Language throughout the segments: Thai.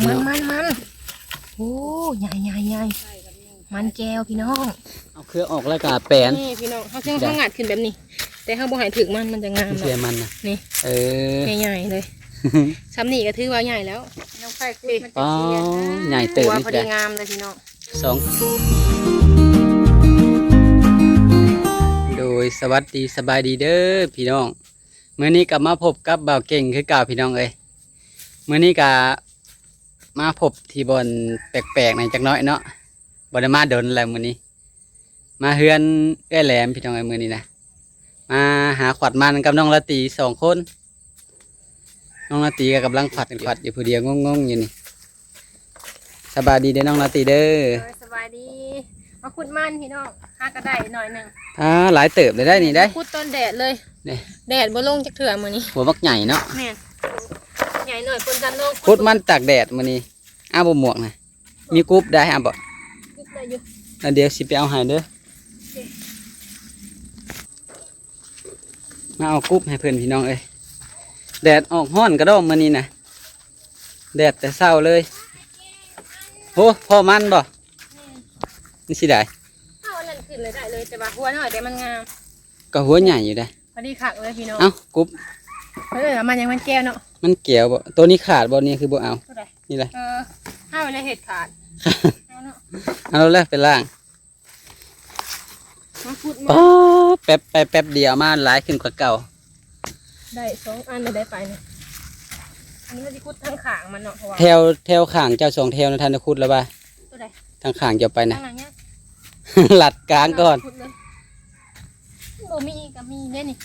พี่มันน้องมันมันโอ้ใหญ่ใหญ่ใหญ่มันแก้วพี่น้อง เอาเครือออกแล้วก็แปลนนี่พี่น้องเขาจึงเขางัดขึ้นแบบนี้ แต่เขาบ่ใหายถึงมันมันจะงามเสียเนาะมันนะนี่เออใหญ่ๆเลยซ้ำนี่ก็ถือว่าใหญ่แล้วน้องไข่คุยมันอ๋จะอเสียใหญ่เติบหัวนี่พอจ้ะดีงามเลยพี่น้องสองโดยสวัสดีสบายดีเด้อพี่น้องเมื่อนี้กลับมาพบกับบ่าวเก่งคือเก่าพี่น้องเอ้ยเมื่อนี้ก็ มาพบที่บอนแปลกๆในอยจักหน้อยเนาะบได้มาเดินแล้วมื้อนี้ มาเฮือนเอ้อยแหลมพี่น้องเอ้ยมื้อนี้นะมาหาขวัดมันกับน้องละตีสองคน น้องละตีก็กำลังขวัดขวัดอยู่ผู้เดียวงงๆอยู่นี่สบายดีเด้อน้องละตีเด้อเออสบายดี มาขุดมันพี่น้องหากระได้หน่อยหนึ่งอ่าหลายเติบเลยได้นี่ได้ขุดต้นแดดเลย นี่ แดดบ่ลงจากเถื่อมือนี้หัวบักใหญ่เนาะแม่น ใหญ่หน่อยคนจันโลกพุดมันตากแดดมื้อนี้อ้าวบ่หมวกนะมีกรุ๊ปได้อะบ่ขุดได้อยู่แล้วเดี๋ยวสิไปเอาให้เด้อมาเอากรุ๊ปให้เพื่อนพี่น้องเอ้ยแดดออกห้อนกระดอมมื้อนี้นะแดดแต่เช้าเลยโอ้พอมันบ่นี่สิได้เอาอันนั้นขึ้นเลยได้เลยแต่ว่าหัวหน่อยแต่มันงามก็หัวใหญ่อยู่ได้พอดีขักเลยพี่น้องเอ้ากรุ๊ป เฮ้ยมันยังมันแก้วเนาะมันเกี่ยวบ่ตัวนี้ขาดบ่นี่คือบ่เอาเท่าไรนี่แหละเออห้าเวลาเห็ดขาดเอาเนาะเอาแล้วไปล่างมาขุดป๊มาอแป๊บไปแป๊บเดียวมาหลายขึ้นกว่าเก่า ได้สองอันเลยได้ไปเนี่ยอันนี้มันจะขุดทั้งขางมันเนาะเพราะว่าแถวแถวขางเจ้าสองแถวนะท่านจะคุดแล้วป่ะตัวใดทางขางจะไปนะ ข้างหลังเนี้ยหลัดกลางก่อนขุดเลยบ่มีกับมีเนี่ยนี่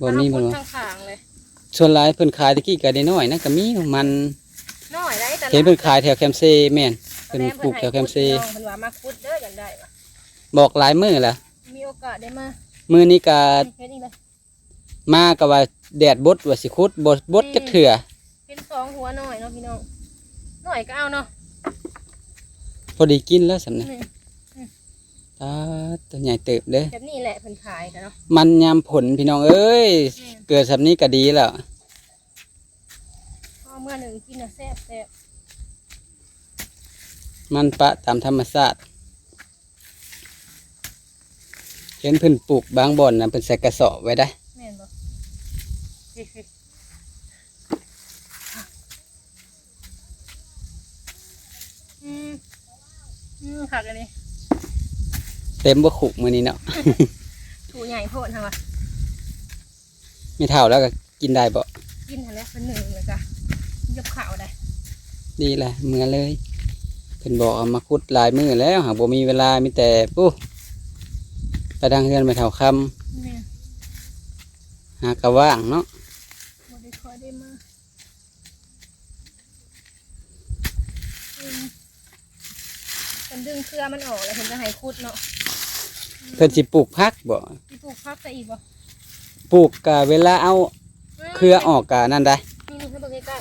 บ่มีบ่ขุดรู้ทั้งขางเลย ส่วนหลายเพิ่นขายตะกี้ก็ได้น้อยนะก็มีมันน้อยได้แต่เห็นเพิ่นขายแถวแคมเซแม่นเพิ่นปลูกแถวแคมเซน้องเพิ่นว่ามาขุดเด้ออย่างได้ว่ะบอกหลายมื้อแล้วมีโอกาสได้มามื้อนี้ก็เฮ็ดอีกเลยมาก็ว่าแดดบดว่าสิคุดบดบดจักเถื่อเป็นสองหัวหน่อยเนาะพี่น้องหน่อยก็เอาเนาะพอดีกินแล้วสำนี้นี่ ตาตัวใหญ่เติบเด้อแบบนี้แหละเพิ่นขายกันเนาะมันยามผลพี่น้องเอ้ย เกิดสำนี้ก็ดีแล้วเอาเมื่อหนึ่งกินน่ะแซ่บแซ่บมันปะตามธรรมชาติเห็นเพิ่นปลูกบางบ่อนนะเพิ่นใส่กระสอบไว้ได้ แม่นบ่เฮ้ยๆอืมอืมคักอันนี้ เต็มบ่ขุกมื้อนี้เนาะ ถูใหญ่โพดค่ะวะมีเท่าแล้วก็กินได้บ่กินทันแล้วเป็นหนึ่งเลยจ้ะยกข่าวได้ ดีแหละเมื่อเลยเพิ่นบอกเอามาคุดหลายมื้อแล้วหากบ่มีเวลามีแต่ปุ๊ไปทางเฮือนไปเท่าคำแม่นหากะว่างเนาะบ่ได้คอยได้มาอืมมันดึงเครือมันออกแล้วเพิ่นจะให้คุดเนาะ เพิ่นสิปลูกพักบ่ที่ปลูกพักใส่อีกบ่ปลูกกะเวลาเอาเครือออกกะนั่นได้นี่นี่ให้เบิ่งใกล้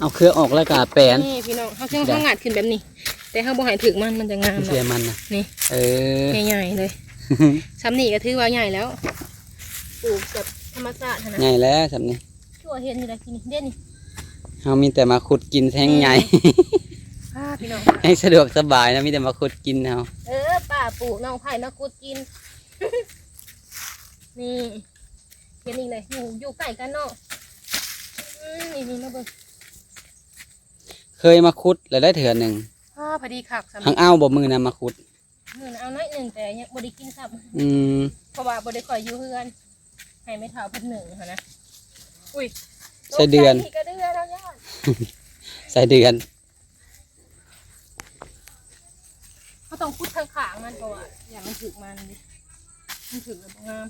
เอาเครือออกแล้วก็แปลนๆนี่พี่น้องเขาเชื่อเขางัดขึ้นแบบนี้ แต่เขาบ่ให้ถึงมันมันจะงามเสียเนาะมันนะนี่เออใหญ่ๆเลยซ้ำนี่ก็ถือว่าใหญ่แล้วปลูกแบบธรรมชาติหั่นนะใหญ่แล้วสำนี้ชั่วเห็นอยู่แล้วกินนี่เด่นนี่เฮามีแต่มาขุดกินแท่งใหญ่อ่าพี่น้องให้สะดวกสบายนะมีแต่มาขุดกินเฮาเออ ป้าปลูกน้องไผ่มาคุดกิน นี่เห็นอีกเลยอยู่อยู่ใกล้กันเนาะอืมนี่นี่มาเบิ่งเคยมาขุดแล้วได้เถื่อหนึ่งพ่อพอดีคักสำหทางอ้าวบ่มือนะมาขุด มือนะเอาน้อยหนึ่งแต่ยังบ่ได้กินซ้อืมำเพราะว่าบ่ได้คอยอยู่เฮือนให้ไม่เท่าเพันหนึ่งค่ะนะอุ้ยใส่เดือน ตกใจกระเดือนแล้วยอดใส่เดือน เขาต้องพุดข้างขางๆมันเพราะว่าอย่ามันถึกมันดิมันถึกแล้วบ่งาม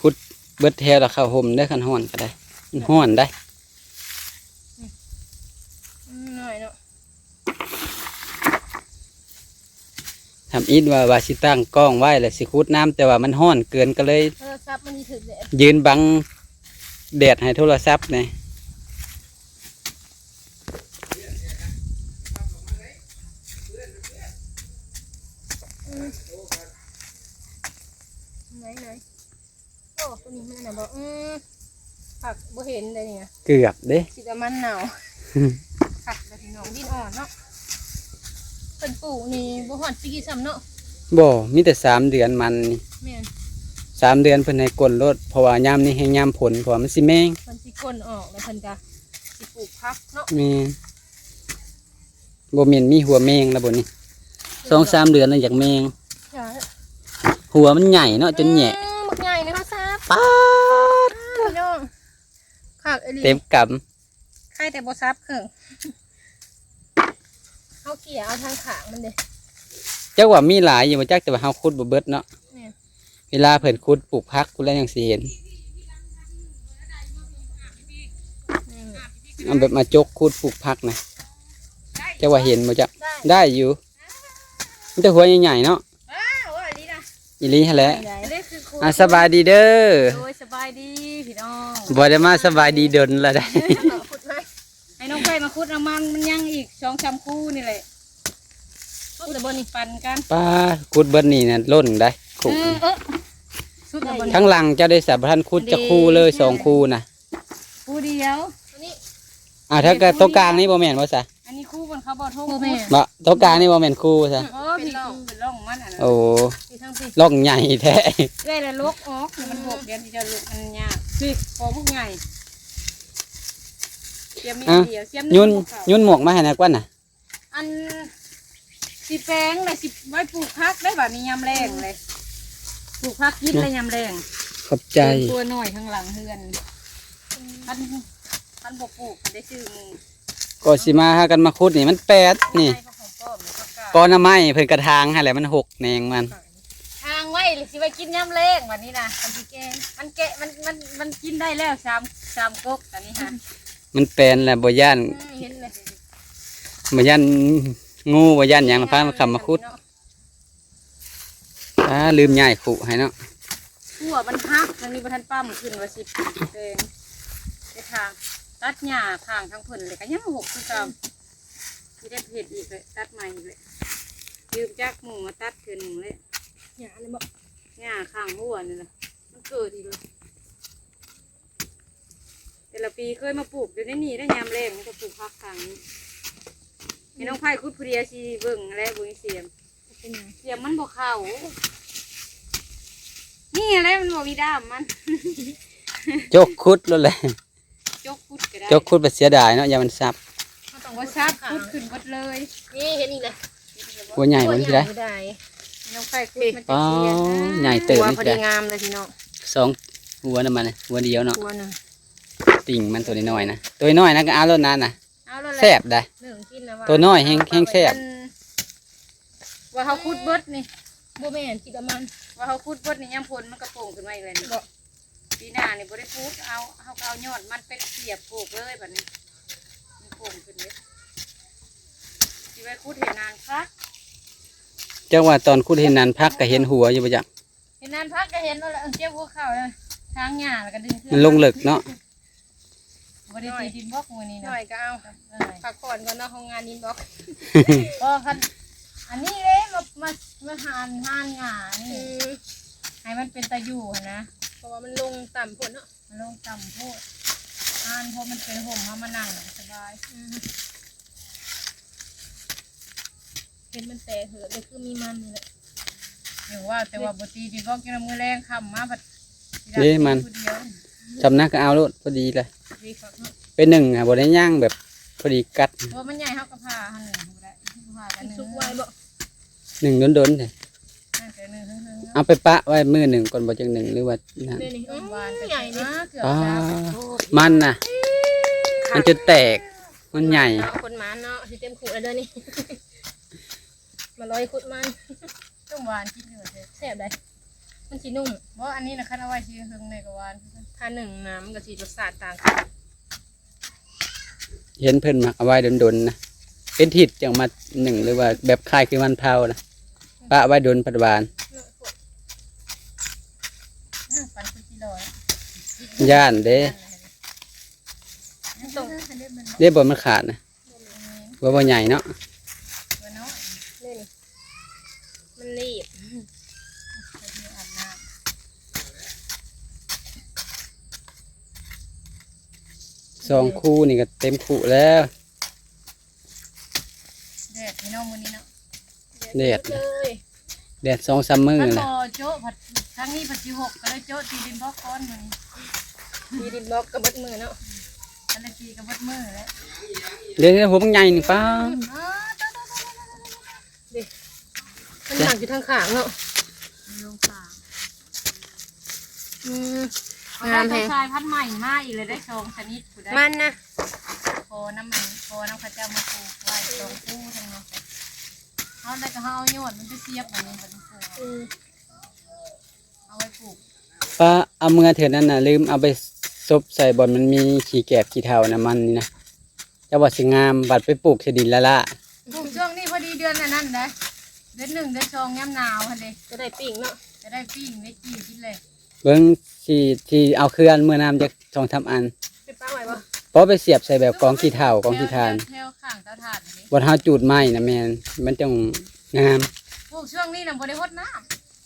ขุดเบิดแถวแล้วเข้าห่มได้คันห้อนก็ได้มันห้อนได้อืมหน่อยเนาะทำอิดว่าว่าสิตั้งกล้องไว้แล้วสิขุดน้ำแต่ว่ามันห้อนเกินก็เลยโทรศัพท์มันสิถึกแดดยืนบัง แดดให้โทรศัพท์เนี่ยอืมไหนไหนโอ้ตัวนี้มันน่ะบอกอืมผักบ่เห็นเลยเนี่ยเกือบเด้สิจะมันหนาวผักแบบพี่น้องดินอ่อนเนาะเป็นปลูกนี่บ่ฮอดปีซ้ำเนาะบ่มีแต่สามเดือนมันนี่แม่น สามเดือนเพิ่นให้กลนรถเพราะว่ายามนี้ให้ยามผลเพราะว่ามันสิแมงเพิ่นสิก้นออกแล้วเพิ่นก็สิปลูกผักเนาะแม่นบ่แม่นมีหัวแมงแล้วบ่นี่สองสามเดือนแล้วอยากแมงใช่หัวมันใหญ่เนาะจนแหยะอืมบักใหญ่นะคะซับป๊าดพี่น้องผักเอลีเต็มกใครแต่บ่ซับเครื่องเอาเกี่ยเอาทางขางมันเด้ำจักว่ามีหลายอยู่บ่จักแต่ว่าเฮาขุดบ่เบิดเนาะแม่น เวลาเพิ่นขุดปลูกพักกูแล้วยังสิเห็นนี่เอาแบบมาจกขุดปลูกพักนะจักว่าเห็นบ่จักได้ได้อยู่มันแต่หัวใหญ่ๆเนาะอ้าวอันนี้นะอีหลีหั่นแหละอันนี้คือคุณอะสบายดีเด้อโอ้ยสบายดีพี่น้องบ่ได้มาสบายดีดนละได้ขุดไหมให้น้องไปมาขุดเอามันมันยังอีกสองชามคู่นี่แหละขุดแต่บนนี่ปันกันป้าขุดเบิดนี่น่ะล้นได้ ขุดเออเออขุดแต่บนทั้งหลังเจ้าได้สับท่านขุดจะคู่เลยสองคู่นะคู่เดียวอันนี้อ่าถ้าเกิดตัวกลางนี่บ่แม่นว่าซะอันนี้คู่บนเขาบอกทุ่งแม่ บ่ตัวกลางนี่บ่แม่นคู่ซะโอ้พี่คือเป็นร่องมันอะนะโอ้พี่ทั้งพี่ล่องใหญ่แท้ได้แล้วลกออกนี่มันหกเดือนที่จะลุกมันยากพี่พอพวกใหญ่เสียมมีอะเดียวเสียมยุ่นบ่เข้ายุ่นหมวกมาให้นักว่าน่ะ อันสิแปลงเลยสิไว้ปลูกพักได้แบบนี้ยำแรงเลย ปลูกพักยิดเลยยำแรงขอบใจตัวหน่อยข้างหลังเฮือนพันพันบกปลูกพันได้ชื่อมึงก็สิมาหากันมาขุดนี่มันแปดนี่ให้เขาของป้อมเขากล้ากอหน้าไม้เพิ่นกระทางให้แหละมันหกแนงมัน ทางไว้หรือสิไว้กินยำแรงวันนี้นะมันสิแกงมันแกะมันมันมันกินได้แล้วสามสามก๊กอันนี้ฮะมันแปลนแหละบ่ย่านอืมเห็นเลยบ่ย่านงูบ่ย่านหยังพามาคำมาขุด อ่าลืมย้ายขุให้เนาะหัวมันพักทางนี้ประทันปั้มขึ้นว่าสิแกงไปทางตัดหญ้าทางทางเพิ่นเลยก็ยังหกคือเก่าที่ได้เพจอีกเลยตัดใหม่อีกเลยยืมจากหมูมาตัดคือหนึ่งเลยหญ้าเลยบอกหญ้าข้างหัวนี่แหละมันเกิดอีกเลยแต่ละปีเคยมาปลูกเดี๋ยวนี้นี่ได้ยามแรงมันก็ปลูกพักข้างนี้ให้น้องไผ่คุดเพลียชีเบิ่งและบุญเสียมเสียมมันบ่เข้า นี่อะไรมันบ่มีด้ามมัน จกขุดแล้วแหละจกคุดก็ได้จกขุดไปเสียดายเนาะอย่ามันซับต้องว่าซับคุดขึ้นหมดเลยนี่เห็นอีกเลยหัวใหญ่มันสิได้ไม่ได้ให้น้องไผ่คุดมันจะอ๋อเสียนะใหญ่เติบตัวนี่พอสิดีได้งามเลยพี่น้องสองหัวน้ำมันน่ะหัวเดียวเนาะตัวหนึ่งติ่งมันตัวน้อยๆนะตัวน้อยนะก็เอารถนั้นน่ะเอาแล้วแหละแซ่บได้ หนึ่งกินนะว่าตัวน้อยแห้งแห้งแซ่บว่าเขาคุดเบิดนี่ บัวแม่นกินกับมันว่าเขาคุดเบิดนี่ยามพลมันกระโปงขึ้นมาอีกเลยนี่ปีหน้านี่บ่ได้ปลูกเอาเขาก็เอายอดมันไปเสียบปลูกเลยแบบนี้มันโป่งขึ้นเลยที่ไว้คุดเห็นนานพักจังว่าตอนคุดเห็นนานพักก็เห็นหัวอยู่บ่จักเห็นนานพักก็เห็นแล้วแหละเออเจ็บหัวเข่าเลยทางหญ้าแล้วก็ดึงขึ้นมันลงเหลึกเนาะบ่ได้ตีดินบล็อกมือนี่หนะน่อยก็เอาเออพักผ่อนก่อนเนาะของงานนินบ็อก ก็คันอันนี้เลยมามา มาหานหานหญ้านี่ให้มันเป็นตะอยู่หั้นนะเพราะว่ามันลงต่ำผลเนาะมันลงต่ำโพดอ่านเพราะมันเป็นห่มเพราะมันนั่งสบายเห็นมันแตกเหือะเลยคือมีมันนี่แหละอย่างว่าแต่ว่าบตีดีก็กินมือแรงคำมาบัดเอ้ยมัน ผู้เดียวจำนักก็เอารถพอดีเลย ดีครับเนาะเป็นหนึ่งอะบ่ได้ย่างแบบพอดีกัด เพราะมันใหญ่เท่ากับผ้าหันหนึ่งบ่ได้ผ้ากันหนึ่งสุกไว้บ่ หนึ่งโดนๆเลยนั่นแต่หนึ่งหนึ่งหนึ่งเอาไปปะไว้มือหนึ่งก่อนบ่จังหนึ่งหรือว่านั่นเนี่ยนี่ต้อื้นอหวานใหญ่นี่เกือบอ๋อสามมันน่ะ มันจะแตก มันใหญ่เอาคนหมานเนาะสิเต็มขู่แล้วเด้อนี่ มาลอยขุดมันต้นหวานกินอยู่เถอะแซ่บได้ มันสีนุ่มเพราะอันนี้นะคันเอาไว้ชีหึงในกหวานถ้าหนึ่งน้ำมันก็สีรสชาติต่างกันเห็นเพิ่นมักเอาไว้โดนๆนะเป็นทิศจังมาหนึ่งหรือว่าแบบคล้ายคือมันเผานะ ปะไว้ดนปัจจุบันย่านเด้เด้บ่มันขาดนะบ่บ่ใหญ่เนาะมันรีบสองคู่นี่ก็เต็มคู่แล้วเดดพี่น้องวันนี้เนาะ แดดเลยแดดสองสามมื้อมันแหละบ่โจ๊ะผัดครั้งนี้ผัดสิหกก็เลยโจ๊ะตีดินพ่อก้อนมื้อนี้มีดินบล็อกกับเบิดมือเนาะก็เลยตีกับเบิดมือแล้วเดี๋ยวหัวมันใหญ่นี่ป้าอ้าตะตะตะตะดิมันหนักอยู่ทางขางเนาะลงฝาอืมเอางามได้แฮะชายพันธุ์ใหม่มาอีกเลยได้สองชนิดผู้ได้มันนะโคน้ำมันโคน้ำข้าวเจ้ามาปลูกไว้สองคู่ทั้งนั้น เอาได้ก็เขาเอาโยอดมันจะเสียบแบบนี้แบบนี้ปลูกอืมเอาไว้ปลูกป้าเอามือเถื่อนนั้นน่ะลืมเอาไปซบใส่บอนมันมีขี้แกบขี้เทานะมันนี่นะจะว่าสิงามบัดไปปลูกเสดินละละปลูกช่วงนี้พอดีเดือนอันนั้นเลยเดือนหนึ่งเดือนสองย่ำหนาวฮะเลยจะได้ปิ้งเนาะจะได้ปิ้งได้จีกินเลย เบิ้งที่ที่เอาเคลื่อนเมื่อน้ำจะสองทำอัน ไปป้าไหวบ่ เพราะไปเสียบใส่แบบกองขี้เทากองขี้ทานแถวข้างเตาถ่านนี่บนเฮาจูดไม้นะแมนมันจังงามปลูกช่วงนี้น่ะบ่ได้ฮดน้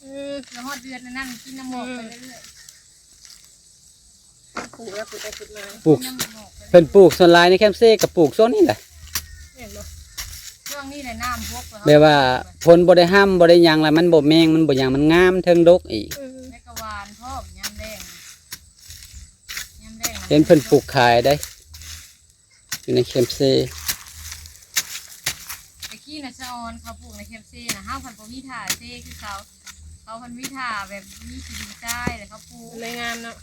อืมำแล้วฮดเดือนอันนั้นกินน้ำหมอกไปเรื่อยขู่แล้วขู่ไปขุดมาปลูกๆกินน้ำหมอกไปเรื่อยเพิ่นปลูกส่วนหลายในแคมป์เซ่กับปลูกโซนนี่แหละเห็นบ่ช่วงนี้เลยน้ำพวกแบบว่าผลบ่ได้ห้ามบ่ได้หยังแล้วมันบ่แมงมันบ่หยังมันงามเทิงดกอีก อืมแม่กะวานพ่อมยำแดงยำแดงเห็นเพิ่นปลูกขายได้ อยู่ในแคมป์เซ่ไอ้ขี้น่ะชะออนเขาปลูกในเคมซีน่ะห้าพันปมีถ่าเซ่คือเขาเขาพันวิถาแบบมีสีดินใต้เลยเขาปลูกมันเลยงามเนาะ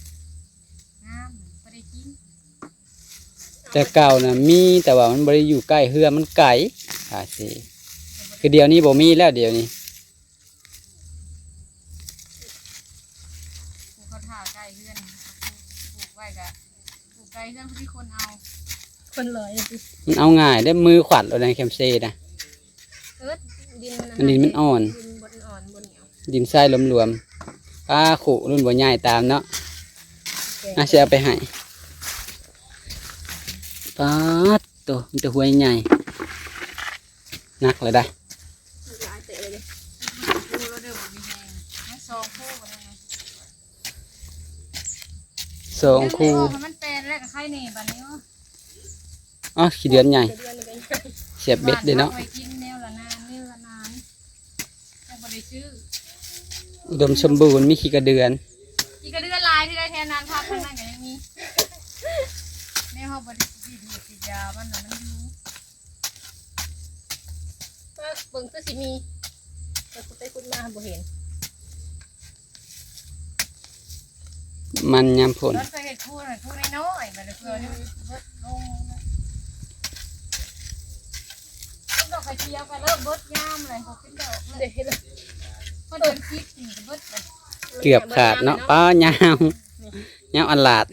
งามก็ได้กินแต่เก่าน่ะมีแต่ว่ามันบ่ได้อยู่ใกล้เฮือมันไกลหาเซ่คือเดี๋ยวนี้บ่มีแล้วเดี๋ยวนี้ปลูกเขาถ่าใกล้เพื่อนปลูกไว้กะปลูกไกลเพื่อนที่คนเอา คนลอยสิมันเอาง่ายได้มือขวัดเอาในแคมป์เซ่นะ เอิ้นดินมันดินมันอ่อน ดินบนอ่อนบนเหนียวดินทรายรวมๆป้าขุรุ่นบ่ใหญ่ตามเนาะแก่อาเสียไปให้ป้าดตัวมันจะหวยใหญ่หนักเลยได้หลายเตะเลยดิคู่แล้วเดิมมีแหงให้ซองคู่กันเลยนะสองคู่เดี๋ยวให้มันเป็นแล้วกับไข่เน่บัดนี้วะ อ๋อขี้เดือนใหญ่เดือนหนึงก็ยังเสียบเบ็ดเด้เนาะไว้กินแนวละนานแนวละนานแต่บ่ได้ซื้ออุดมสมบูรณ์มีขี้กระเดือนอีกก็เดือนลายที่ได้แทนนานพักข้างในก็ยังมีแม่เขาบริสีดีสียามันน่ะมันอยู่ว่าเบิ่งคือสิมีแต่ขุดไปขุดมาบ่เห็นมันยามผลรถไฟเห็ดคู่หน่อยคู่น้อยๆมาเลยเพื่อนี่เบิดลงต้นด อกไข่เจียวก็เริ่มเบิดยามเลยหกขึ้นดอกเลยเด็กเห็นเลยพอเดินคลิปนี่ก็เบิดเลยเกือบขาดเนาะป้ายาวยาวอันลาด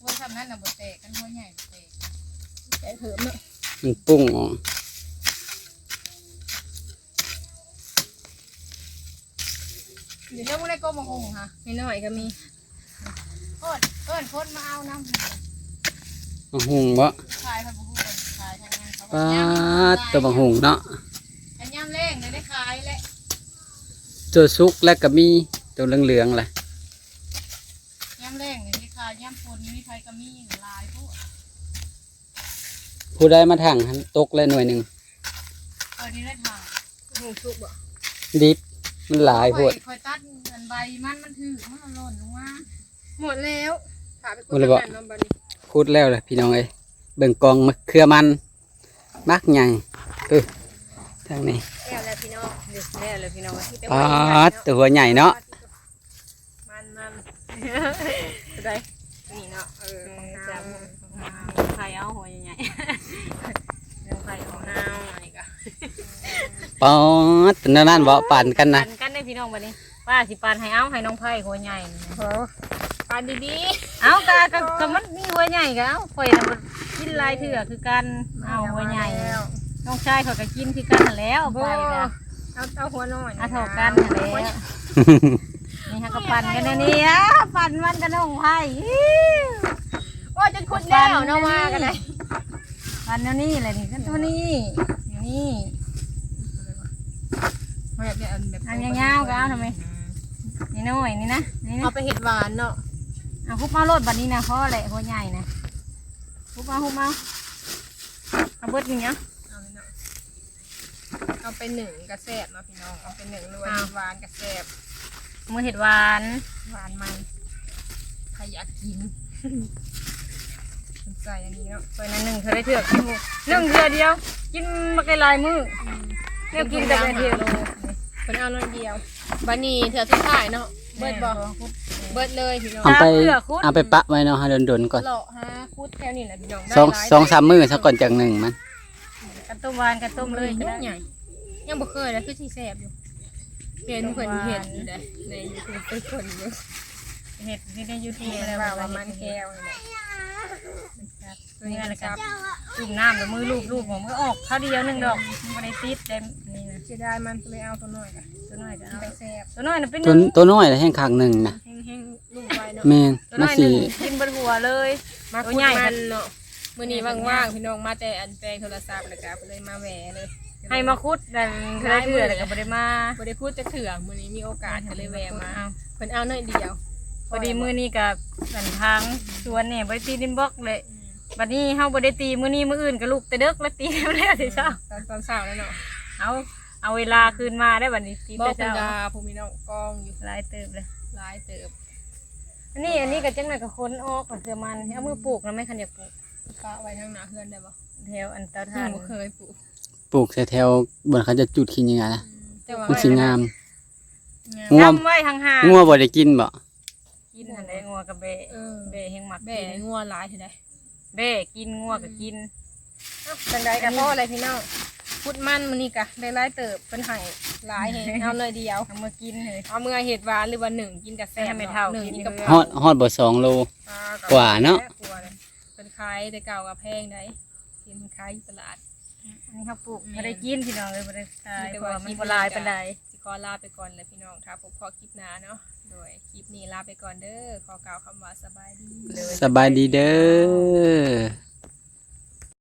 หัวทำนั้นน่ะบ่แตกกันหัวใหญ่บ่แตกใจเหิมเนาะมันปุ้งออกเดี๋ยวมึงได้โกมะฮงค่ะไม่น้อยก็มีเอิ้นเอิ้นคนมาเอาน้ำบังหุงบ่ขายพันบุ กขายทางนั้นเขาป้าดตัวบังหุงเนาะอันย่ำแรงเลยได้ขายแหละตัวสุกแล้วก็มีตัวเหลืองๆแหละย่ำแรงเลยได้ขายย่ำฝนมีไฟก็มีลายพวกผู้ใดมาถังหันตกแล้วหน่วยหนึ่งตอนนี้ได้ทางหูชุกบ่ดิบมันหลายโพดคอยตัดอันใบมันมันถือมันหล่นลงมาหมดแล้วถาไปขุดหมดแล้วบ่ทางนั้นเนาะบัดนี้พูดแล้วเลยพี่น้องเอ้ย เบิ่งกองมะเขือมันมักใหญ่เออทางนี้แล้วแล้วพี่น้องเด็กแล้วแล้วพี่น้องที่แต่ป้าว่าดตัวใหญ่เนาะมันมันได้นี่เนาะเออของน้ำไข่เอาหัวใหญ่เรื่องไข่ของน้ำอันนี้ก็ป้าดตัวนั่นบ่ปั่นกันนะปันกันได้พี่น้องบัดนี้ ป้าสิปันให้เอาให้น้องไผ่หัวใหญ่ขอปานดีเอากะกะกะมันมีหัวใหญ่ก็เอาข่อยน่ะมันกินลายเถื่อคือกันๆเอาหัวใหญ่ แล้ว น้องชายเขาก็กินคือกันนั่นแหล้วไปบ่นะเอาเอาหัวน้อยเอาเท่ากันนั่นแหล้วนี่ฮะก็ปั่นกันนะนี่อะปั่นมันกันน้องไผ่อิ๊วว่าจะขุดแล้วเนาะมากันได้ปั่นอันนี้แหละนี่ก็ตัวนี้อย่างนี้แบบแบบแบบอันยาวๆก็เอาทำไม นี่น้อยนี่นะนี่นะเอาไปเห็ดหวานเนาะเอาฮุบมาโลดบัดนี้นะเพราะอะไรหัวใหญ่นะฮุบมาฮุบมาเอาเบิดอย่างเงี้ยเอาเลยเนาะเอาไปหนึ่งกระแซบเนาะพี่น้องเอาไปหนึ่งรวนอ้าวหวานกระแซบมือเห็ดหวานหวานมันใครอยากกินใส่อันนี้เนาะเปิดอันหนึ่งเธอได้เถือกกินหมูหนึ่งเถือเดียว กินมาไกลลายมือเนี่ยกินแต่เป็นเถือโล เพิ่นเอาน้อยเดียวบัดนี้เถื่อสุดท้ายเนาะเบิดบ่เบิดเลยพี่น้องเอาไปเพื่อคุณเอาไปปะไว้เนาะให้โดนๆก่อนเลาะฮะคุดแถวนี้แหละพี่น้องได้สองหลายสองสามมื้อซะก่อนจากหนึ่งมันกระต้มหวานกระต้มเลยก็ยุ่ได้งใหญ่ยังบ่เคยเลยคือสิแซ่บอยู่เห็นเพิ่นเห็นอยู่เด้ใน YouTube เป็นคนอยู่ เห็ดที่ในยูทูบเห็นอะไรว่าว่าว่ามัมันนแค่แก้วนี่แหละตัวนี้อะไรครับจุ่มน้ำแล้วมือลูบลูบผมก็ออกเท่าเดียวหนึ่งดอกไม่ได้ติดเต็มนี่นะเสียดายมันก็เลยเอาตัวน้อยค่ะตัวน้อยก็เอาไปแซ่บตัวน้อยน่ะเป็นหตัวนึ่งตัวน้อยน่ะแห้งขางหนึ่งนะแห้งๆลูกไว้เนาะแม่นตัวน้มาอยหสินึ่งกินบนหัวเลย มาตัวคุดใหญ่ มันเนาะมื้อนี้ว่างๆพี่น้องมาแต่อันแปลงโทรศัพท์แล้วก็เลยมาแหวเลยให้มาคุดดันเคยเถื่อแล้วก็บ่ได้มาบ่ได้พูดจะเถื่อมื้อนี้มีโอกาสก็เลยแหวมาเอาเพิ่นเอาหน่อยเดียว พอดีมือนี้กับสันทางสวนเนี่ยบ่ได้ตีดินบล็อกเลยบัดนี้เฮาบ่ได้ตีมื้อนี้มื้ออื่นก็ลูกแต่เด็กแล้วตีแล้วแล้วสิเช้าตอนตอนเช้าแล้วเนาะเอาเอาเวลาคืนมาได้บัดนี้ตีบอกแต่คุณเช้าดาผู้มีน้องกองอยู่หลายเติบเลยหลายเติบอันนี้อันนี้ก็จังได๋ก็ค้นออกก็คือมันเอามือปลูกแล้วไม่คันอยากปลูกปะไว้ทางหน้าเฮือนได้บ่แถวอันเตายัถ่างนบ่เคยปลูกปลูกแถวๆบนเขาจะจุดขี้ยังไงนะแต่ว่ามันสิงามงามงัวจำไว้ห่างงัวบ่ได้กินบ่ๆ กินอันใดงัวกับเบะเออ เบะแห่งหมักแบ่กินงัวหลายเท่าใดเบะกินงัวก็กินจังใดกันพ่ออะไรพี่น้องพุดมันมันนี่กะได้หลายเติบเป็นไห้หลายแหงเอาเลยเดียว เอามากินเลย เอาเมื่อเห็ดหวานหรือว่าหนึ่งกินกับแซ่บให้ไม่เท่าหนึ่งกินกินกับเลยฮอดฮอดบ่สองโลอ่กว่าเนาะกว่าเลยเป็นขายแต่เก่ากับแพงได้กินขายอยู่ตลาด อันนี้เขาปลูกแม่บ่ได้กินพี่น้องเลยบ่ได้ขายมีแต่เพราะว่าว่าคลิมันปบ่หลายนี้ก็ปานใด สิขอลาไปก่อนเลยพี่น้องถ้าพบพอคลิปหน้าเนาะโดยคลิปนี้ลาไปก่อนเด้อขอกล่าวคำว่าสบายดี สบายดีเด้อ